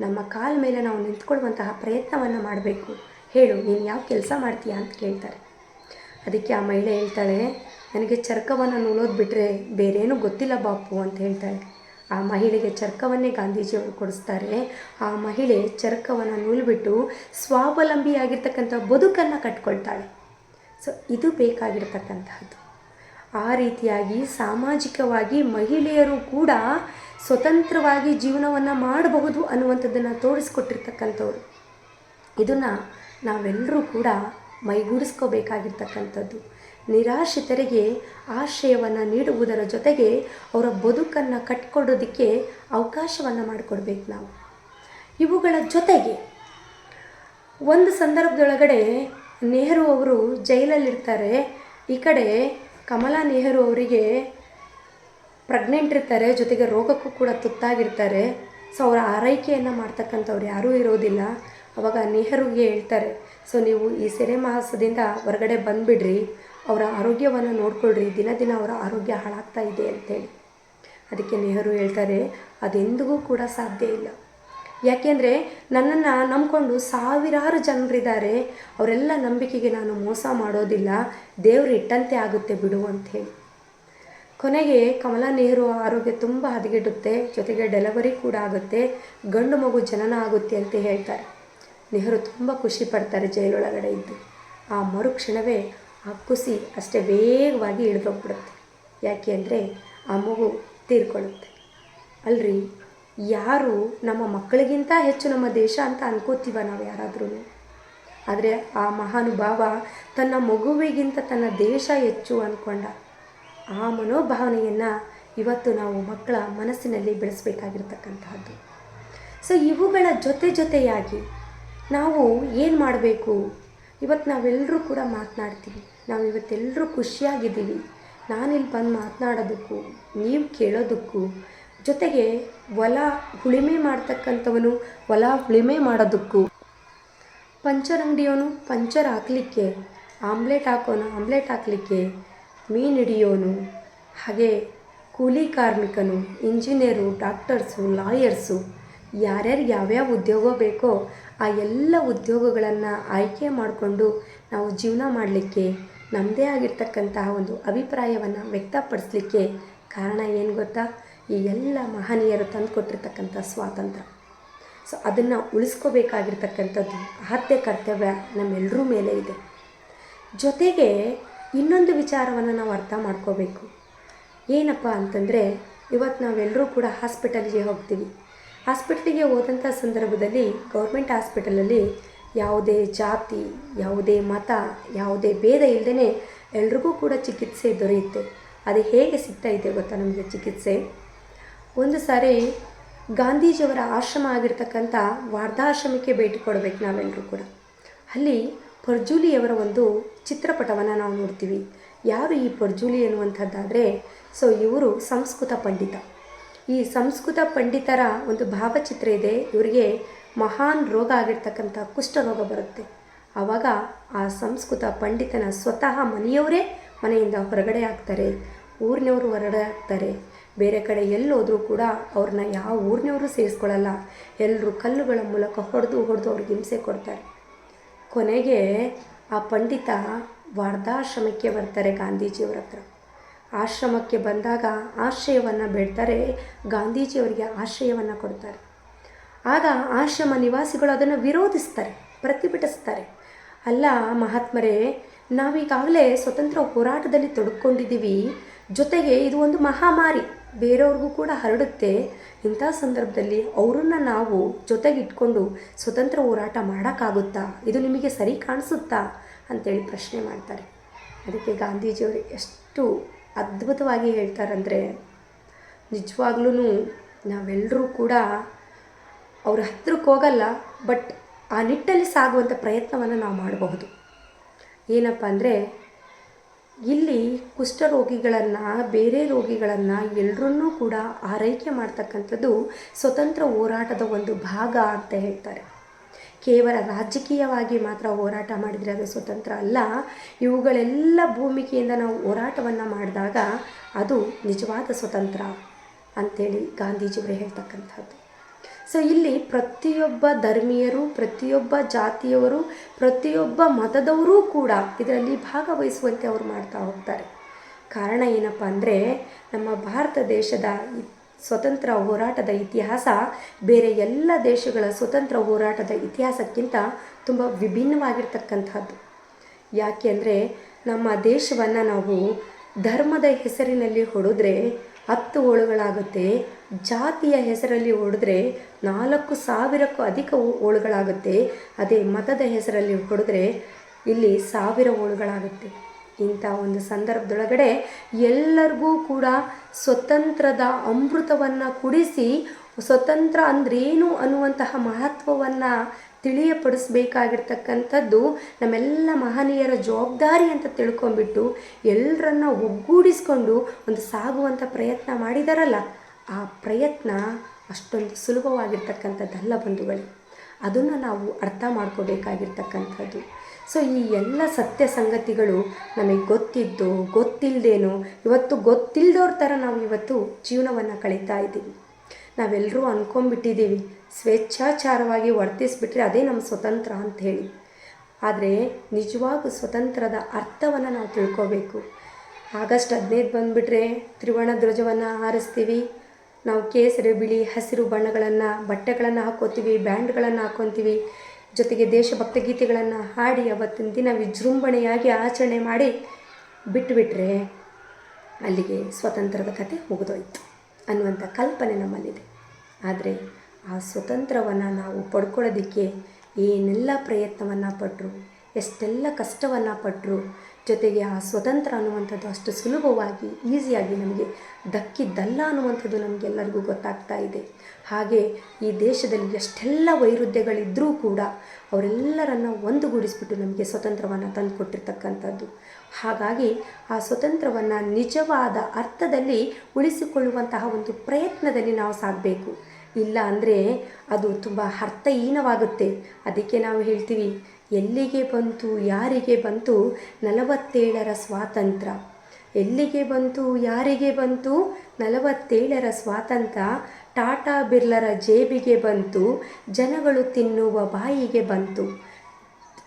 Speaker 1: ನಮ್ಮ ಕಾಲ ಮೇಲೆ ನಾವು ನಿಂತ್ಕೊಳ್ಳುವಂತಹ ಪ್ರಯತ್ನವನ್ನು ಮಾಡಬೇಕು. ಹೇಳು, ನೀನು ಯಾವ ಕೆಲಸ ಮಾಡ್ತೀಯಾ ಅಂತ ಕೇಳ್ತಾರೆ. ಅದಕ್ಕೆ ಆ ಮಹಿಳೆ ಹೇಳ್ತಾಳೆ ನನಗೆ ಚರ್ಕವನ್ನು ನೂಲೋದು ಬಿಟ್ಟರೆ ಬೇರೇನೂ ಗೊತ್ತಿಲ್ಲ ಬಾಪು ಅಂತ ಹೇಳ್ತಾಳೆ ಆ ಮಹಿಳೆಗೆ ಚರ್ಕವನ್ನೇ ಗಾಂಧೀಜಿಯವರು ಕೊಡಿಸ್ತಾರೆ. ಆ ಮಹಿಳೆ ಚರ್ಕವನ್ನು ನೂಲ್ಬಿಟ್ಟು ಸ್ವಾವಲಂಬಿಯಾಗಿರ್ತಕ್ಕಂಥ ಬದುಕನ್ನು ಕಟ್ಕೊಳ್ತಾಳೆ. ಸೊ ಇದು ಬೇಕಾಗಿರ್ತಕ್ಕಂತಹದ್ದು ಆ ರೀತಿಯಾಗಿ ಸಾಮಾಜಿಕವಾಗಿ ಮಹಿಳೆಯರು ಕೂಡ ಸ್ವತಂತ್ರವಾಗಿ ಜೀವನವನ್ನು ಮಾಡಬಹುದು ಅನ್ನುವಂಥದ್ದನ್ನು ತೋರಿಸ್ಕೊಟ್ಟಿರ್ತಕ್ಕಂಥವ್ರು. ಇದನ್ನು ನಾವೆಲ್ಲರೂ ಕೂಡ ಮೈಗೂಡಿಸ್ಕೋಬೇಕಾಗಿರ್ತಕ್ಕಂಥದ್ದು. ನಿರಾಶ್ರಿತರಿಗೆ ಆಶ್ರಯವನ್ನು ನೀಡುವುದರ ಜೊತೆಗೆ ಅವರ ಬದುಕನ್ನು ಕಟ್ಕೊಡೋದಕ್ಕೆ ಅವಕಾಶವನ್ನು ಮಾಡಿಕೊಡ್ಬೇಕು ನಾವು. ಇವುಗಳ ಜೊತೆಗೆ ಒಂದು ಸಂದರ್ಭದೊಳಗಡೆ ನೆಹರು ಅವರು ಜೈಲಲ್ಲಿರ್ತಾರೆ. ಈ ಕಡೆ ಕಮಲಾ ನೆಹರು ಅವರಿಗೆ ಪ್ರೆಗ್ನೆಂಟ್ ಇರ್ತಾರೆ ಜೊತೆಗೆ ರೋಗಕ್ಕೂ ಕೂಡ ತುತ್ತಾಗಿರ್ತಾರೆ. ಸೊ, ಅವರ ಆರೈಕೆಯನ್ನು ಮಾಡ್ತಕ್ಕಂಥವ್ರು ಯಾರೂ ಇರೋದಿಲ್ಲ. ಅವಾಗ ನೆಹರುಗೆ ಹೇಳ್ತಾರೆ ಸೊ ನೀವು ಈ ಸೆರೆ ಮಾಸದಿಂದ ಹೊರಗಡೆ ಬಂದುಬಿಡ್ರಿ. ಅವರ ಆರೋಗ್ಯವನ್ನು ನೋಡ್ಕೊಳ್ರಿ. ದಿನ ದಿನ ಅವರ ಆರೋಗ್ಯ ಹಾಳಾಗ್ತಾ ಇದೆ ಅಂತೇಳಿ. ಅದಕ್ಕೆ ನೆಹರು ಹೇಳ್ತಾರೆ, ಅದೆಂದಿಗೂ ಕೂಡ ಸಾಧ್ಯ ಇಲ್ಲ. ಯಾಕೆಂದರೆ ನನ್ನನ್ನು ನಂಬಿಕೊಂಡು ಸಾವಿರಾರು ಜನರಿದ್ದಾರೆ. ಅವರೆಲ್ಲ ನಂಬಿಕೆಗೆ ನಾನು ಮೋಸ ಮಾಡೋದಿಲ್ಲ. ದೇವರು ಇಟ್ಟಂತೆ ಆಗುತ್ತೆ ಬಿಡು ಅಂಥೇಳಿ. ಕೊನೆಗೆ ಕಮಲಾ ನೆಹರು ಆರೋಗ್ಯ ತುಂಬ ಹದಗೆಡುತ್ತೆ. ಜೊತೆಗೆ ಡೆಲಿವರಿ ಕೂಡ ಆಗುತ್ತೆ. ಗಂಡು ಮಗು ಜನನ ಆಗುತ್ತೆ ಅಂತ ಹೇಳ್ತಾರೆ. ನೆಹರು ತುಂಬ ಖುಷಿ ಪಡ್ತಾರೆ ಜೈಲೊಳಗಡೆ ಇದ್ದು. ಆ ಮರುಕ್ಷಣವೇ ಆ ಖುಷಿ ಅಷ್ಟೇ ವೇಗವಾಗಿ ಇಳಿದೋಗ್ಬಿಡುತ್ತೆ. ಯಾಕೆ ಅಂದರೆ ಆ ಮಗು ತೀರ್ಕೊಳ್ಳುತ್ತೆ. ಅಲ್ರಿ, ಯಾರು ನಮ್ಮ ಮಕ್ಕಳಿಗಿಂತ ಹೆಚ್ಚು ನಮ್ಮ ದೇಶ ಅಂತ ಅನ್ಕೋತೀವ ನಾವು ಯಾರಾದ್ರೂ ಆದರೆ ಆ ಮಹಾನುಭಾವ ತನ್ನ ಮಗುವಿಗಿಂತ ತನ್ನ ದೇಶ ಹೆಚ್ಚು ಅಂದ್ಕೊಂಡ ಆ ಮನೋಭಾವನೆಯನ್ನು ಇವತ್ತು ನಾವು ಮಕ್ಕಳ ಮನಸ್ಸಿನಲ್ಲಿ ಬೆಳೆಸಬೇಕಾಗಿರ್ತಕ್ಕಂತಹದ್ದು. ಸೊ ಇವುಗಳ ಜೊತೆ ಜೊತೆಯಾಗಿ ನಾವು ಏನು ಮಾಡಬೇಕು? ಇವತ್ತು ನಾವೆಲ್ಲರೂ ಕೂಡ ಮಾತನಾಡ್ತೀವಿ. ನಾವು ಇವತ್ತೆಲ್ಲರೂ ಖುಷಿಯಾಗಿದ್ದೀವಿ. ನಾನಿಲ್ಲಿ ಬಂದು ಮಾತನಾಡೋದಕ್ಕೂ, ನೀವು ಕೇಳೋದಕ್ಕೂ, ಜೊತೆಗೆ ಹೊಲ ಉಳಿಮೆ ಮಾಡ್ತಕ್ಕಂಥವನು ಹೊಲ ಉಳಿಮೆ ಮಾಡೋದಕ್ಕೂ. ಪಂಚರ್ ಅಂಗಡಿಯವನು ಪಂಚರ್ ಹಾಕಲಿಕ್ಕೆ, ಆಮ್ಲೆಟ್ ಹಾಕೋನು ಆಮ್ಲೆಟ್ ಹಾಕಲಿಕ್ಕೆ, ಮೀನು ಹಿಡಿಯೋನು, ಹಾಗೆ ಕೂಲಿ ಕಾರ್ಮಿಕನು, ಇಂಜಿನಿಯರು, ಡಾಕ್ಟರ್ಸು, ಲಾಯರ್ಸು ಯಾರ್ಯಾರಿಗೆ ಯಾವ್ಯಾವ ಉದ್ಯೋಗ ಬೇಕೋ ಆ ಎಲ್ಲ ಉದ್ಯೋಗಗಳನ್ನು ಆಯ್ಕೆ ಮಾಡಿಕೊಂಡು ನಾವು ಜೀವನ ಮಾಡಲಿಕ್ಕೆ ನಮ್ಮದೇ ಆಗಿರ್ತಕ್ಕಂತಹ ಒಂದು ಅಭಿಪ್ರಾಯವನ್ನು ವ್ಯಕ್ತಪಡಿಸ್ಲಿಕ್ಕೆ ಕಾರಣ ಏನು ಗೊತ್ತಾ? ಈ ಎಲ್ಲ ಮಹನೀಯರು ತಂದುಕೊಟ್ಟಿರ್ತಕ್ಕಂಥ ಸ್ವಾತಂತ್ರ್ಯ. ಸೊ ಅದನ್ನು ಉಳಿಸ್ಕೋಬೇಕಾಗಿರ್ತಕ್ಕಂಥದ್ದು ಆದ್ಯ ಕರ್ತವ್ಯ ನಮ್ಮೆಲ್ಲರೂ ಮೇಲೆ ಇದೆ. ಜೊತೆಗೆ ಇನ್ನೊಂದು ವಿಚಾರವನ್ನು ನಾವು ಅರ್ಥ ಮಾಡ್ಕೋಬೇಕು. ಏನಪ್ಪ ಅಂತಂದರೆ ಇವತ್ತು ನಾವೆಲ್ಲರೂ ಕೂಡ ಹಾಸ್ಪಿಟಲ್ಗೆ ಹೋಗ್ತೀವಿ. ಹಾಸ್ಪಿಟ್ಲಿಗೆ ಹೋದಂಥ ಸಂದರ್ಭದಲ್ಲಿ ಗೌರ್ಮೆಂಟ್ ಹಾಸ್ಪಿಟಲಲ್ಲಿ ಯಾವುದೇ ಜಾತಿ, ಯಾವುದೇ ಮತ, ಯಾವುದೇ ಭೇದ ಇಲ್ಲದೇ ಎಲ್ರಿಗೂ ಕೂಡ ಚಿಕಿತ್ಸೆ ದೊರೆಯುತ್ತೆ. ಅದು ಹೇಗೆ ಸಿಗ್ತಾ ಇದೆ ಗೊತ್ತಾ ನಮಗೆ ಚಿಕಿತ್ಸೆ? ಒಂದು ಸಾರಿ ಗಾಂಧೀಜಿಯವರ ಆಶ್ರಮ ಆಗಿರ್ತಕ್ಕಂಥ ವಾರ್ಧಾಶ್ರಮಕ್ಕೆ ಭೇಟಿ ಕೊಡಬೇಕು ನಾವೆಲ್ಲರೂ ಕೂಡ. ಅಲ್ಲಿ ಪರ್ಜೂಲಿಯವರ ಒಂದು ಚಿತ್ರಪಟವನ್ನು ನಾವು ನೋಡ್ತೀವಿ. ಯಾರು ಈ ಪರ್ಜೂಲಿ ಎನ್ನುವಂಥದ್ದಾದರೆ, ಸೊ ಇವರು ಸಂಸ್ಕೃತ ಪಂಡಿತ. ಈ ಸಂಸ್ಕೃತ ಪಂಡಿತರ ಒಂದು ಭಾವಚಿತ್ರ ಇದೆ. ಇವರಿಗೆ ಮಹಾನ್ ರೋಗ ಆಗಿರ್ತಕ್ಕಂಥ ಕುಷ್ಠರೋಗ ಬರುತ್ತೆ. ಆವಾಗ ಆ ಸಂಸ್ಕೃತ ಪಂಡಿತನ ಸ್ವತಃ ಮನೆಯವರೇ ಮನೆಯಿಂದ ಹೊರಗಡೆ ಆಗ್ತಾರೆ, ಊರಿನವರು ಹೊರಗಡೆ ಆಗ್ತಾರೆ. ಬೇರೆ ಕಡೆ ಎಲ್ಲೋದ್ರೂ ಕೂಡ ಅವ್ರನ್ನ ಯಾವ ಊರಿನವರು ಸೇರಿಸ್ಕೊಳ್ಳಲ್ಲ. ಎಲ್ಲರೂ ಕಲ್ಲುಗಳ ಮೂಲಕ ಹೊಡೆದು ಹೊಡೆದು ಅವ್ರಿಗೆ ಹಿಂಸೆ ಕೊಡ್ತಾರೆ. ಕೊನೆಗೆ ಆ ಪಂಡಿತ ವಾರ್ಧಾಶ್ರಮಕ್ಕೆ ಬರ್ತಾರೆ ಗಾಂಧೀಜಿಯವ್ರ ಹತ್ರ. ಆಶ್ರಮಕ್ಕೆ ಬಂದಾಗ ಆಶ್ರಯವನ್ನು ಬೇಡ್ತಾರೆ, ಗಾಂಧೀಜಿಯವರಿಗೆ ಆಶ್ರಯವನ್ನು ಕೊಡ್ತಾರೆ. ಆಗ ಆಶ್ರಮ ನಿವಾಸಿಗಳು ಅದನ್ನು ವಿರೋಧಿಸ್ತಾರೆ, ಪ್ರತಿಭಟಿಸ್ತಾರೆ. ಅಲ್ಲ ಮಹಾತ್ಮರೇ, ನಾವೀಗಾಗಲೇ ಸ್ವತಂತ್ರ ಹೋರಾಟದಲ್ಲಿ ತೊಡ್ಕೊಂಡಿದ್ದೀವಿ. ಜೊತೆಗೆ ಇದು ಒಂದು ಮಹಾಮಾರಿ, ಬೇರೆಯವ್ರಿಗೂ ಕೂಡ ಹರಡುತ್ತೆ. ಇಂಥ ಸಂದರ್ಭದಲ್ಲಿ ಅವರನ್ನು ನಾವು ಜೊತೆಗಿಟ್ಕೊಂಡು ಸ್ವತಂತ್ರ ಹೋರಾಟ ಮಾಡೋಕ್ಕಾಗುತ್ತಾ? ಇದು ನಿಮಗೆ ಸರಿ ಕಾಣಿಸುತ್ತಾ? ಅಂತೇಳಿ ಪ್ರಶ್ನೆ ಮಾಡ್ತಾರೆ. ಅದಕ್ಕೆ ಗಾಂಧೀಜಿಯವರು ಎಷ್ಟು ಅದ್ಭುತವಾಗಿ ಹೇಳ್ತಾರಂದರೆ ನಿಜವಾಗ್ಲೂ ನಾವೆಲ್ಲರೂ ಕೂಡ ಅವ್ರ ಹತ್ರಕ್ಕೆ ಹೋಗಲ್ಲ, ಬಟ್ ಆ ನಿಟ್ಟಲ್ಲಿ ಸಾಗುವಂಥ ಪ್ರಯತ್ನವನ್ನು ನಾವು ಮಾಡಬಹುದು. ಏನಪ್ಪ ಅಂದರೆ, ಇಲ್ಲಿ ಕುಷ್ಠರೋಗಿಗಳನ್ನು ಬೇರೆ ರೋಗಿಗಳನ್ನು ಎಲ್ಲರನ್ನೂ ಕೂಡ ಆರೈಕೆ ಮಾಡ್ತಕ್ಕಂಥದ್ದು ಸ್ವತಂತ್ರ ಹೋರಾಟದ ಒಂದು ಭಾಗ ಅಂತ ಹೇಳ್ತಾರೆ. ಕೇವಲ ರಾಜಕೀಯವಾಗಿ ಮಾತ್ರ ಹೋರಾಟ ಮಾಡಿದರೆ ಅದು ಸ್ವತಂತ್ರ ಅಲ್ಲ, ಇವುಗಳೆಲ್ಲ ಭೂಮಿಕೆಯಿಂದ ನಾವು ಹೋರಾಟವನ್ನು ಮಾಡಿದಾಗ ಅದು ನಿಜವಾದ ಸ್ವತಂತ್ರ ಅಂಥೇಳಿ ಗಾಂಧೀಜಿಯವರು ಹೇಳ್ತಕ್ಕಂಥದ್ದು. ಸೊ ಇಲ್ಲಿ ಪ್ರತಿಯೊಬ್ಬ ಧರ್ಮೀಯರು, ಪ್ರತಿಯೊಬ್ಬ ಜಾತಿಯವರು, ಪ್ರತಿಯೊಬ್ಬ ಮತದವರೂ ಕೂಡ ಇದರಲ್ಲಿ ಭಾಗವಹಿಸುವಂತೆ ಅವರು ಮಾಡ್ತಾ ಹೋಗ್ತಾರೆ. ಕಾರಣ ಏನಪ್ಪ ಅಂದರೆ, ನಮ್ಮ ಭಾರತ ದೇಶದ ಸ್ವತಂತ್ರ ಹೋರಾಟದ ಇತಿಹಾಸ, ಬೇರೆ ಎಲ್ಲ ದೇಶಗಳ ಸ್ವತಂತ್ರ ಹೋರಾಟದ ಇತಿಹಾಸಕ್ಕಿಂತ ತುಂಬ ವಿಭಿನ್ನವಾಗಿರ್ತಕ್ಕಂಥದ್ದು. ಯಾಕೆ ಅಂದರೆ ನಮ್ಮ ದೇಶವನ್ನು ನಾವು ಧರ್ಮದ ಹೆಸರಿನಲ್ಲಿ ಹೊಡೆದ್ರೆ ಹತ್ತು ಹೋಳುಗಳಾಗುತ್ತೆ, ಜಾತಿಯ ಹೆಸರಲ್ಲಿ ಹೊಡೆದ್ರೆ ನಾಲ್ಕು ಸಾವಿರಕ್ಕೂ ಅಧಿಕ ಹೋಳುಗಳಾಗುತ್ತೆ, ಅದೇ ಮತದ ಹೆಸರಲ್ಲಿ ಹೊಡೆದ್ರೆ ಇಲ್ಲಿ ಸಾವಿರ ಹೋಳುಗಳಾಗುತ್ತೆ. ಇಂಥ ಒಂದು ಸಂದರ್ಭದೊಳಗಡೆ ಎಲ್ಲರಿಗೂ ಕೂಡ ಸ್ವತಂತ್ರದ ಅಮೃತವನ್ನು ಕುಡಿಸಿ, ಸ್ವತಂತ್ರ ಅಂದ್ರೇನು ಅನ್ನುವಂತಹ ಮಹತ್ವವನ್ನು ತಿಳಿಯಪಡಿಸಬೇಕಾಗಿರ್ತಕ್ಕಂಥದ್ದು ನಮ್ಮೆಲ್ಲ ಮಹನೀಯರ ಜವಾಬ್ದಾರಿ ಅಂತ ತಿಳ್ಕೊಂಬಿಟ್ಟು ಎಲ್ಲರನ್ನ ಒಗ್ಗೂಡಿಸ್ಕೊಂಡು ಒಂದು ಸಾಗುವಂಥ ಪ್ರಯತ್ನ ಮಾಡಿದಾರಲ್ಲ, ಆ ಪ್ರಯತ್ನ ಅಷ್ಟೊಂದು ಸುಲಭವಾಗಿರ್ತಕ್ಕಂಥದ್ದಲ್ಲ ಬಂಧುಗಳೇ. ಅದನ್ನು ನಾವು ಅರ್ಥ ಮಾಡ್ಕೋಬೇಕಾಗಿರ್ತಕ್ಕಂಥದ್ದು. ಸೊ ಈ ಎಲ್ಲ ಸತ್ಯ ಸಂಗತಿಗಳು ನಮಗೆ ಗೊತ್ತಿದ್ದು ಗೊತ್ತಿಲ್ಲದೇನು ಇವತ್ತು ಗೊತ್ತಿಲ್ಲದವ್ರ ಥರ ನಾವು ಇವತ್ತು ಜೀವನವನ್ನು ಕಳೀತಾ ಇದ್ದೀವಿ. ನಾವೆಲ್ಲರೂ ಅಂದ್ಕೊಂಡ್ಬಿಟ್ಟಿದ್ದೀವಿ ಸ್ವೇಚ್ಛಾಚಾರವಾಗಿ ವರ್ತಿಸ್ಬಿಟ್ರೆ ಅದೇ ನಮ್ಮ ಸ್ವತಂತ್ರ ಅಂತ ಹೇಳಿ. ಆದರೆ ನಿಜವಾಗೂ ಸ್ವತಂತ್ರದ ಅರ್ಥವನ್ನು ನಾವು ತಿಳ್ಕೋಬೇಕು. ಆಗಸ್ಟ್ ಹದಿನೈದು ಬಂದುಬಿಟ್ರೆ ತ್ರಿವರ್ಣ ಧ್ವಜವನ್ನು ಹಾರಿಸ್ತೀವಿ. ನಾವು ಕೇಸರಿ, ಬಿಳಿ, ಹಸಿರು ಬಣ್ಣಗಳನ್ನು, ಬಟ್ಟೆಗಳನ್ನು ಹಾಕ್ಕೋತೀವಿ ಬ್ಯಾಂಡ್ಗಳನ್ನು ಹಾಕ್ಕೊತೀವಿ ಜೊತೆಗೆ ದೇಶಭಕ್ತಿ ಗೀತೆಗಳನ್ನು ಹಾಡಿ ಅವತ್ತಿನ ದಿನ ವಿಜೃಂಭಣೆಯಾಗಿ ಆಚರಣೆ ಮಾಡಿ ಬಿಟ್ಟುಬಿಟ್ರೆ ಅಲ್ಲಿಗೆ ಸ್ವತಂತ್ರದ ಕತೆ ಮುಗಿದೋಯ್ತು ಅನ್ನುವಂಥ ಕಲ್ಪನೆ ನಮ್ಮಲ್ಲಿದೆ. ಆದರೆ ಆ ಸ್ವತಂತ್ರವನ್ನು ನಾವು ಪಡ್ಕೊಳ್ಳೋದಕ್ಕೆ ಏನೆಲ್ಲ ಪ್ರಯತ್ನವನ್ನು ಪಟ್ಟರು ಎಷ್ಟೆಲ್ಲ ಕಷ್ಟವನ್ನು ಪಟ್ಟರು ಜೊತೆಗೆ ಆ ಸ್ವತಂತ್ರ ಅನ್ನುವಂಥದ್ದು ಅಷ್ಟು ಸುಲಭವಾಗಿ, ಈಸಿಯಾಗಿ ನಮಗೆ ದಕ್ಕಿದ್ದಲ್ಲ ಅನ್ನುವಂಥದ್ದು ನಮಗೆಲ್ಲರಿಗೂ ಗೊತ್ತಾಗ್ತಾ ಇದೆ. ಹಾಗೆ ಈ ದೇಶದಲ್ಲಿ ಎಷ್ಟೆಲ್ಲ ವೈರುಧ್ಯಗಳಿದ್ದರೂ ಕೂಡ ಅವರೆಲ್ಲರನ್ನು ಒಂದುಗೂಡಿಸ್ಬಿಟ್ಟು ನಮಗೆ ಸ್ವತಂತ್ರವನ್ನು ತಂದುಕೊಟ್ಟಿರ್ತಕ್ಕಂಥದ್ದು. ಹಾಗಾಗಿ ಆ ಸ್ವತಂತ್ರವನ್ನು ನಿಜವಾದ ಅರ್ಥದಲ್ಲಿ ಉಳಿಸಿಕೊಳ್ಳುವಂತಹ ಒಂದು ಪ್ರಯತ್ನದಲ್ಲಿ ನಾವು ಸಾಗಬೇಕು. ಇಲ್ಲ ಅಂದರೆ ಅದು ತುಂಬ ಅರ್ಥಹೀನವಾಗುತ್ತೆ. ಅದಕ್ಕೆ ನಾವು ಹೇಳ್ತೀವಿ, ಎಲ್ಲಿಗೆ ಬಂತು, ಯಾರಿಗೆ ಬಂತು? ನಲವತ್ತೇಳರ ಸ್ವಾತಂತ್ರ್ಯ ಎಲ್ಲಿಗೆ ಬಂತು, ಯಾರಿಗೆ ಬಂತು? ನಲವತ್ತೇಳರ ಸ್ವಾತಂತ್ರ್ಯ ಟಾಟಾ ಬಿರ್ಲರ ಜೇಬಿಗೆ ಬಂತು, ಜನಗಳು ತಿನ್ನುವ ಬಾಯಿಗೆ ಬಂತು.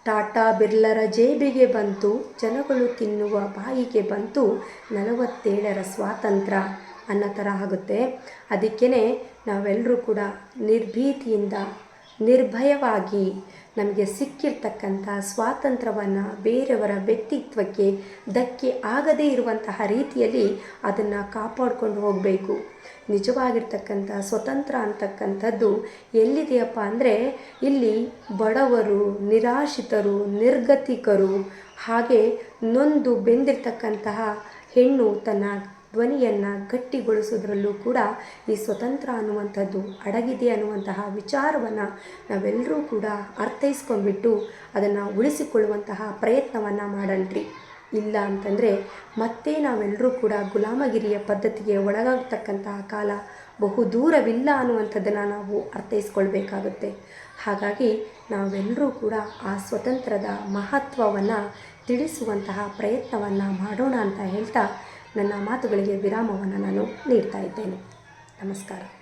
Speaker 1: ಟಾಟಾ ಬಿರ್ಲರ ಜೇಬಿಗೆ ಬಂತು, ಜನಗಳು ತಿನ್ನುವ ಬಾಯಿಗೆ ಬಂತು. ನಲವತ್ತೇಳರ ಸ್ವಾತಂತ್ರ್ಯ ಅನ್ನೋ ಥರ ಆಗುತ್ತೆ. ಅದಕ್ಕೇ ನಾವೆಲ್ಲರೂ ಕೂಡ ನಿರ್ಭೀತಿಯಿಂದ, ನಿರ್ಭಯವಾಗಿ ನಮಗೆ ಸಿಕ್ಕಿರ್ತಕ್ಕಂಥ ಸ್ವಾತಂತ್ರ್ಯವನ್ನು ಬೇರೆಯವರ ವ್ಯಕ್ತಿತ್ವಕ್ಕೆ ಧಕ್ಕೆ ಆಗದೇ ಇರುವಂತಹ ರೀತಿಯಲ್ಲಿ ಅದನ್ನು ಕಾಪಾಡಿಕೊಂಡು ಹೋಗಬೇಕು. ನಿಜವಾಗಿರ್ತಕ್ಕಂಥ ಸ್ವತಂತ್ರ ಅಂತಕ್ಕಂಥದ್ದು ಎಲ್ಲಿದೆಯಪ್ಪ ಅಂದರೆ ಇಲ್ಲಿ ಬಡವರು, ನಿರಾಶ್ರಿತರು, ನಿರ್ಗತಿಕರು ಹಾಗೆ ನೊಂದು ಬೆಂದಿರ್ತಕ್ಕಂತಹ ಹೆಣ್ಣು ತನ್ನ ಧ್ವನಿಯನ್ನು ಗಟ್ಟಿಗೊಳಿಸೋದ್ರಲ್ಲೂ ಕೂಡ ಈ ಸ್ವತಂತ್ರ ಅನ್ನುವಂಥದ್ದು ಅಡಗಿದೆ ಅನ್ನುವಂತಹ ವಿಚಾರವನ್ನು ನಾವೆಲ್ಲರೂ ಕೂಡ ಅರ್ಥೈಸ್ಕೊಂಡ್ಬಿಟ್ಟು ಅದನ್ನು ಉಳಿಸಿಕೊಳ್ಳುವಂತಹ ಪ್ರಯತ್ನವನ್ನು ಮಾಡಣ್ರಿ ಇಲ್ಲ ಅಂತಂದರೆ ಮತ್ತೆ ನಾವೆಲ್ಲರೂ ಕೂಡ ಗುಲಾಮಗಿರಿಯ ಪದ್ಧತಿಗೆ ಒಳಗಾಗ್ತಕ್ಕಂತಹ ಕಾಲ ಬಹು ದೂರವಿಲ್ಲ ಅನ್ನುವಂಥದ್ದನ್ನು ನಾವು ಅರ್ಥೈಸ್ಕೊಳ್ಬೇಕಾಗುತ್ತೆ. ಹಾಗಾಗಿ ನಾವೆಲ್ಲರೂ ಕೂಡ ಆ ಸ್ವತಂತ್ರದ ಮಹತ್ವವನ್ನು ತಿಳಿಸುವಂತಹ ಪ್ರಯತ್ನವನ್ನು ಮಾಡೋಣ ಅಂತ ಹೇಳ್ತಾ ನನ್ನ ಮಾತುಗಳಿಗೆ ವಿರಾಮವನ್ನು ನಾನು ನೀಡ್ತಾ ಇದ್ದೇನೆ. ನಮಸ್ಕಾರ.